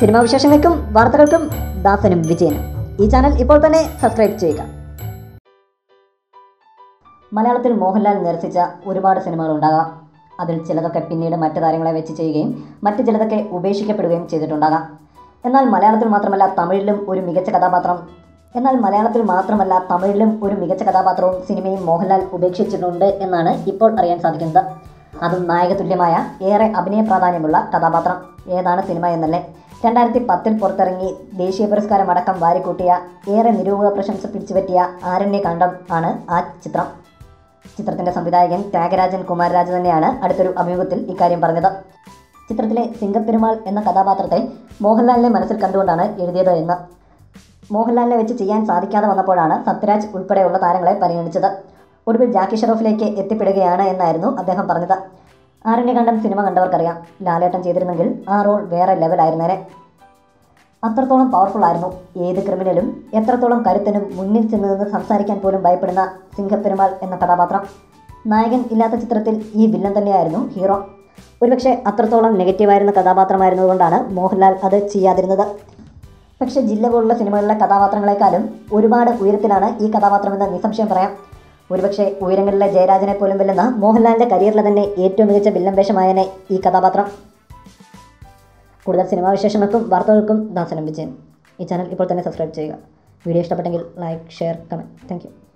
Cinema വിശേഷങ്ങൾക്കും വാർത്തകൾക്കും ദാസനും വിജയനും. ഈ ചാനൽ ഇപ്പോൾ തന്നെ സബ്സ്ക്രൈബ് ചെയ്യുക. മലയാളത്തിൽ മോഹൻലാൽ നിരസിച്ച ഒരുപാട് സിനിമകൾ ഉണ്ടാകാം. അതിൽ ചിലതൊക്കെ പിന്നീട് മറ്റു താരങ്ങളെ വെച്ച് ചെയ്യുകയും മറ്റു ചിലതൊക്കെ ഉപേക്ഷിക്കപ്പെടുകയും ചെയ്തിട്ടുണ്ടാകാം. എന്നാൽ മലയാളത്തിൽ മാത്രമല്ല തമിഴിലും ഒരു മികച്ച കഥാപാത്രം. എന്നാൽ മലയാളത്തിൽ മാത്രമല്ല തമിഴിലും ഒരു മികച്ച കഥാപാത്രവും സിനിമയും മോഹൻലാൽ ഉപേക്ഷിച്ചിട്ടുണ്ട് എന്നാണ് ഇപ്പോൾ അറിയാൻ സാധിക്കുന്നത്. അതും നായകതുല്യമായ ഏറെ അഭിനയ പ്രാധാന്യമുള്ള കഥാപാത്രം. ഏതാണ് സിനിമ എന്നല്ലേ? രണ്ടായിരത്തി പത്തിൽ പുറത്തിറങ്ങി ദേശീയ പുരസ്കാരം അടക്കം വാരിക്കൂട്ടിയ ഏറെ നിരൂപക പ്രശംസ പിടിച്ചുപറ്റിയ ആരണ്യകാന്ഡം ആണ് ആ ചിത്രം. ചിത്രത്തിന്റെ സംവിധായകൻ ത്യാഗരാജൻ കുമാരരാജ് തന്നെയാണ് അടുത്തൊരു അഭിമുഖത്തിൽ ഇക്കാര്യം പറഞ്ഞത്. ചിത്രത്തിലെ സിംഗപ്പെരുമാൾ എന്ന കഥാപാത്രത്തെ മോഹൻലാലിനെ മനസ്സിൽ കണ്ടുകൊണ്ടാണ് എഴുതിയത് എന്ന്. മോഹൻലാലിനെ വെച്ച് ചെയ്യാൻ സാധിക്കാതെ വന്നപ്പോഴാണ് സത്യരാജ് ഉൾപ്പെടെയുള്ള താരങ്ങളെ പരിഗണിച്ചത്. ഒടുവിൽ ജാക്കി ഷെറോഫിലേക്ക് എത്തിപ്പെടുകയാണ് എന്നായിരുന്നു അദ്ദേഹം പറഞ്ഞത്. ആരണ്യകണ്ഠം സിനിമ കണ്ടവർക്കറിയാം. ലാലേട്ടൻ ചെയ്തിരുന്നെങ്കിൽ ആ റോൾ വേറെ ലെവലായിരുന്നേനെ അത്രത്തോളം പവർഫുൾ ആയിരുന്നു. ഏത് ക്രിമിനലും എത്രത്തോളം കരുത്തനും മുന്നിൽ ചെന്ന് നിന്ന് സംസാരിക്കാൻ പോലും ഭയപ്പെടുന്ന സിംഹപ്പെരുമാൾ എന്ന കഥാപാത്രം. നായകൻ ഇല്ലാത്ത ചിത്രത്തിൽ ഈ വില്ലൻ തന്നെയായിരുന്നു ഹീറോ ഒരുപക്ഷെ അത്രത്തോളം നെഗറ്റീവായിരുന്ന കഥാപാത്രമായിരുന്നതുകൊണ്ടാണ് മോഹൻലാൽ അത് ചെയ്യാതിരുന്നത്. പക്ഷേ ജില്ല പോലുള്ള സിനിമകളിലെ കഥാപാത്രങ്ങളെക്കാളും ഒരുപാട് ഉയരത്തിലാണ് ഈ കഥാപാത്രമെന്ന് നിസ്സംശയം പറയാം. ഒരുപക്ഷെ ഉയരങ്ങളിലെ ജയരാജനെ പോലും വെല്ലുന്ന മോഹൻലാലിന്റെ കരിയറിലെ തന്നെ ഏറ്റവും മികച്ച വില്ലൻ വേഷമായനെ ഈ കഥാപാത്രം. കൂടുതൽ സിനിമാ വിശേഷങ്ങൾക്കും വാർത്തകൾക്കും ദാസനം വിജയൻ. ഈ ചാനൽ ഇപ്പോൾ തന്നെ സബ്സ്ക്രൈബ് ചെയ്യുക. വീഡിയോ ഇഷ്ടപ്പെട്ടെങ്കിൽ ലൈക്ക് ഷെയർ കമന്റ് താങ്ക്